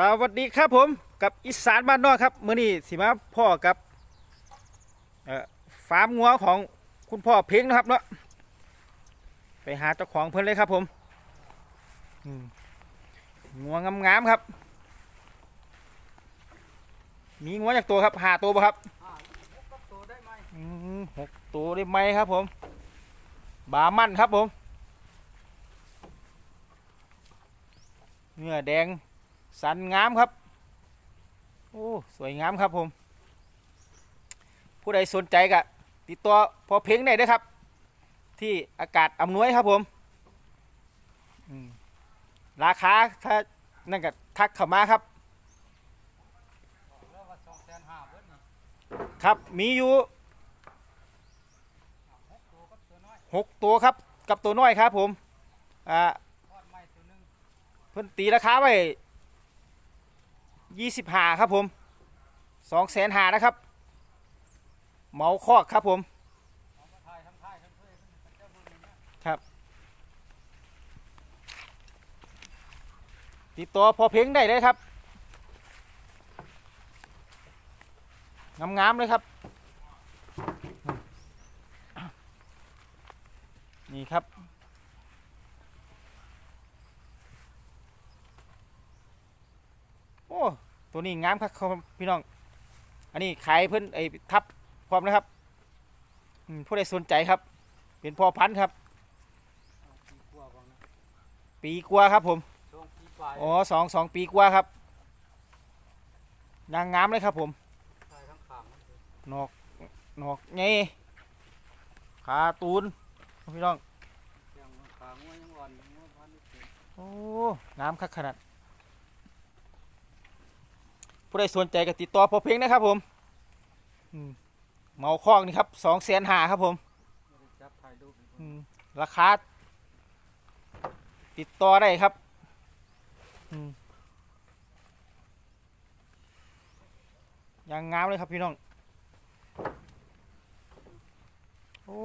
สวัสดีครับผมกับอีสานบ้านนอกครับเมื้อนี้สิมาพ่อกับฟาร์มงัวของคุณพ่อเพ้งนะครับเนาะไปหาเจ้าของเพิ่อนเลยครับผมงัวงามๆครับ มีงัวจากตัวครับหาตัวป่ครับหกตัวได้ไหมครับผม บามั่นครับผมเนื้อแดง สันงามครับ โอ้สวยงามครับผม ผู้ใดสนใจก็ติดต่อพอเพ้งได้เด้ครับ ที่อากาศอำนวยครับผมอืมราคาถ้านั่นก็ทักเข้ามาครับ ครับมีอยู่หกตัวครับกับตัวน้อยครับผมอ่าเพิ่นตีราคาไว้ ยี่สิบหาครับผมสองแสนหานะครับเหมาคอกครับผมครับติดต่อพอเพ้งได้เลยครับงามๆเลยครับ นี่ครับ โอ้ ตัวนี้งามครับครับพี่น้อง อันนี้ขายเพิ่นไอ้ทับพร้อมนะครับอืมผู้ใดสนใจครับ เป็นพ่อพันธุ์ครับ ปีกว่าครับผมอ๋อสองสองปีกว่าครับยางงามเลยครับผมนอกนอกไงขาตูนพี่น้องโอ้งามคักขนาด ผู้ใดสนใจก็ติดต่อพอเพียงนะครับผมเมาคอกนี่ครับสองแสนหาครับผมราคาติดต่อได้ครับยังงามเลยครับพี่น้อง โอ้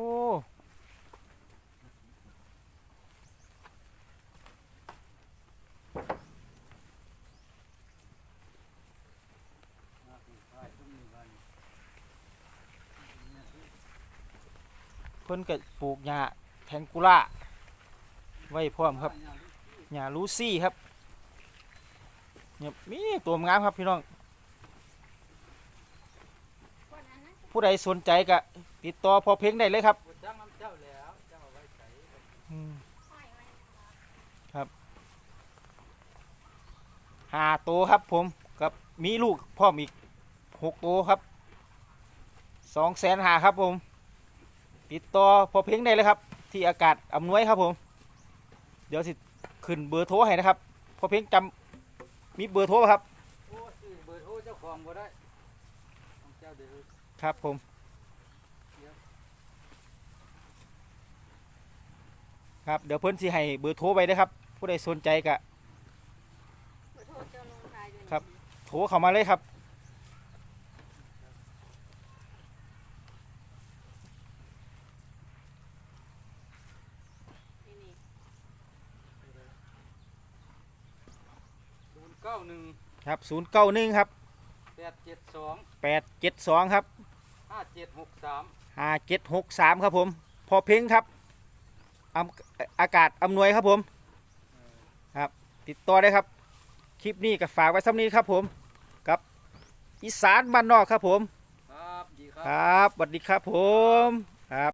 เพิ่นก็ปลูกหญ้าแทงกุล่าไว้พร้อมครับหญ้าลูซี่ครับเนี่ยมีตัวงามครับพี่น้อง ผู้ใดสนใจก็ติดต่อพอเพ่งได้เลยครับครับหาตัวครับผมกับมีลูกพร้อมอีกหกตัวครับสองแสนหาครับผม ติดต่อพอเพ่งได้เลยครับ ที่อากาศอำนวยครับผม เดี๋ยวสิขึ้นเบอร์โทรให้นะครับ พอเพ่งจำมีเบอร์โทรป่ะครับโอ้ซื้อเบอร์โทรเจ้าของบ่ได้ของเจ้าเดี๋ยวครับผมครับเดี๋ยวเพิ่นสิให้เบอร์โทรไปนะครับ ผู้ใดสนใจก็ครับโทรเข้ามาเลยครับ ศูนย์เก้าหนึ่งครับ091ครับแปดเจ็ดสอง872ครับห้าเจ็ดหกสาม5763ครับผม พอเพ่งครับอำอากาศอำนวยครับผมครับ ติดต่อได้ครับ คลิปนี้ก็ฝากไว้ซ้ำนี้ครับผมกับอีสานบ้านนอกครับผม ครับดีคครับรับสวัสดีครับผมครับ